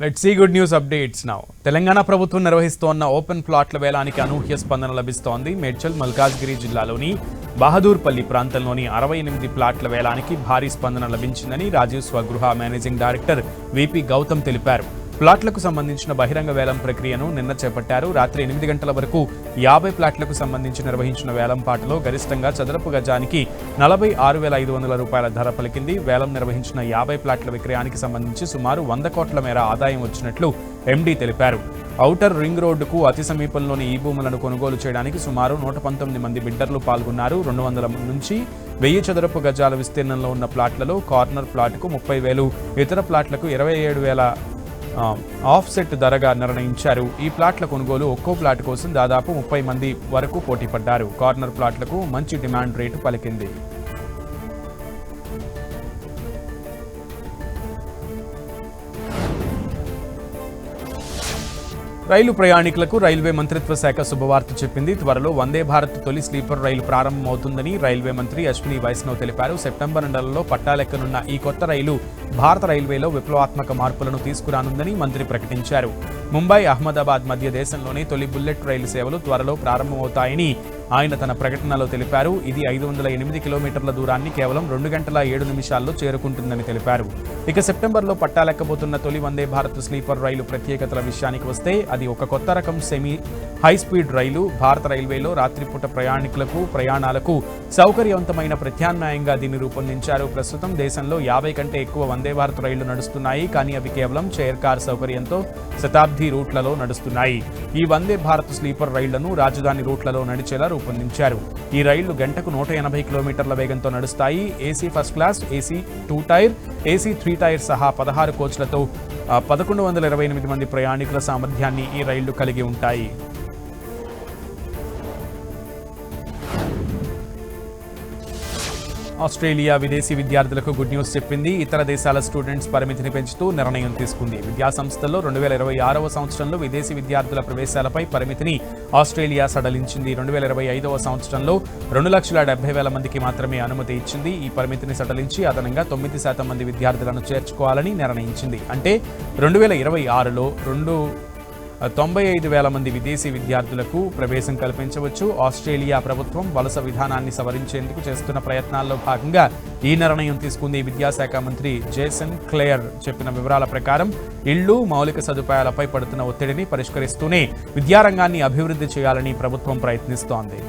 Let see good news updates now Telangana ప్రభుత్వం నిర్వహిస్తోన్న open ప్లాట్ల వేలానికి అనూహ్య స్పందన లభిస్తోంది. మేడ్చల్ మల్కాజ్గిరి జిల్లాలోని బహదూర్పల్లి ప్రాంతంలోని అరవై ఎనిమిది ప్లాట్ల వేలానికి భారీ స్పందన లభించిందని Rajiv Swagruha managing director VP Gautam తెలిపారు. ప్లాట్లకు సంబంధించిన బహిరంగ వేలం ప్రక్రియను నిన్న చేపట్టారు. రాత్రి ఎనిమిది గంటల వరకు యాభై ప్లాట్లకు సంబంధించి నిర్వహించిన వేలం పాటలో గరిష్టంగా చదరపు గజానికి నలభై ఆరు వేల ఐదు వందల రూపాయల ధర పలికింది. వేలం నిర్వహించిన యాభై ప్లాట్ల విక్రయానికి సంబంధించి సుమారు వంద కోట్ల మేర ఆదాయం వచ్చినట్లు ఎండీ తెలిపారు. ఔటర్ రింగ్ రోడ్డుకు అతి సమీపంలోని ఈ భూములను కొనుగోలు చేయడానికి సుమారు నూట పంతొమ్మిది మంది బిడ్డర్లు పాల్గొన్నారు. రెండు వందల నుంచి వెయ్యి చదరపు గజాల విస్తీర్ణంలో ఉన్న ప్లాట్లలో కార్నర్ ప్లాట్కు ముప్పై వేలు ఇతర ప్లాట్లకు ఇరవై ఏడు వేల ఆఫ్సెట్ ధరగా నిర్ణయించారు. ఈ ప్లాట్ల కొనుగోలు ఒక్కో ప్లాట్ కోసం దాదాపు ముప్పై మంది వరకు పోటీ పడ్డారు కార్నర్ ప్లాట్లకు మంచి డిమాండ్ రేటు పలికింది. రైలు ప్రయాణికులకు రైల్వే మంత్రిత్వ శాఖ శుభవార్త చెప్పింది. త్వరలో వందే భారత్ తొలి స్లీపర్ రైలు ప్రారంభమవుతుందని రైల్వే మంత్రి అశ్విని వైష్ణవ్ తెలిపారు. సెప్టెంబర్ నెలలో పట్టాలెక్కనున్న ఈ కొత్త రైలు భారత రైల్వేలో విప్లవాత్మక మార్పులను తీసుకురానుందని మంత్రి ప్రకటించారు. ముంబై అహ్మదాబాద్ మధ్య దేశంలోని తొలి బుల్లెట్ రైలు సేవలు త్వరలో ప్రారంభమవుతాయని ఆయన తన ప్రకటనలో తెలిపారు. ఇది ఐదు వందల ఎనిమిది కిలోమీటర్ల దూరాన్ని కేవలం రెండు గంటల ఏడు నిమిషాల్లో చేరుకుంటుందని తెలిపారు. ఇక సెప్టెంబర్లో పట్టాలెక్కబోతున్న తొలి వందే భారత్ స్లీపర్ రైలు ప్రత్యేకతల విషయానికి వస్తే అది ఒక కొత్త రకం సెమీ హై స్పీడ్ రైలు. భారత రైల్వేలో రాత్రిపూట ప్రయాణికులకు ప్రయాణాలకు సౌకర్యవంతమైన ప్రత్యామ్నాయంగా దీన్ని రూపొందించారు. ప్రస్తుతం దేశంలో యాభై కంటే ఎక్కువ వందే భారత్ రైళ్ళు నడుస్తున్నాయి. కానీ అవి కేవలం చైర్ కార్ సౌకర్యంతో శతాబ్ది రూట్లలో నడుస్తున్నాయి. ఈ వందే భారత్ స్లీపర్ రైళ్ళను రాజధాని రూట్లలో నడిచేలా రూపొందించారు. ఈ రైళ్ళు గంటకు నూట ఎనభై కిలోమీటర్ల వేగంతో నడుస్తాయి. AC first class AC two tier AC three tier సహా పదహారు కోచ్లతో పదకొండు వందల ఇరవై ఎనిమిది మంది ప్రయాణికుల సామర్థ్యాన్ని ఈ రైళ్ళు కలిగి ఉంటాయి. ఆస్ట్రేలియా విదేశీ విద్యార్థులకు గుడ్ న్యూస్ చెప్పింది. ఇతర దేశాల స్టూడెంట్స్ పరిమితిని పెంచుతూ నిర్ణయం తీసుకుంది. విద్యాసంస్థల్లో రెండు వేల ఇరవై ఆరవ సంవత్సరంలో విదేశీ విద్యార్థుల ప్రవేశాలపై పరిమితిని ఆస్ట్రేలియా సడలించింది. రెండు వేల ఇరవై ఐదవ సంవత్సరంలో రెండు లక్షల డెబ్బై వేల మందికి మాత్రమే అనుమతి ఇచ్చింది. ఈ పరిమితిని సడలించి అదనంగా తొమ్మిది శాతం మంది విద్యార్థులను చేర్చుకోవాలని నిర్ణయించింది. అంటే రెండు వేల ఇరవై ఆరులో రెండు తొంభై ఐదు వేల మంది విదేశీ విద్యార్థులకు ప్రవేశం కల్పించవచ్చు. ఆస్ట్రేలియా ప్రభుత్వం వలస విధానాన్ని సవరించేందుకు చేస్తున్న ప్రయత్నాల్లో భాగంగా ఈ నిర్ణయం తీసుకుంది విద్యాశాఖ మంత్రి జేసన్ క్లేయర్ చెప్పిన వివరాల ప్రకారం ఇళ్ళు మౌలిక సదుపాయాలపై పడుతున్న ఒత్తిడిని పరిష్కరిస్తూనే విద్యారంగాన్ని అభివృద్ధి చేయాలని ప్రభుత్వం ప్రయత్నిస్తోంది.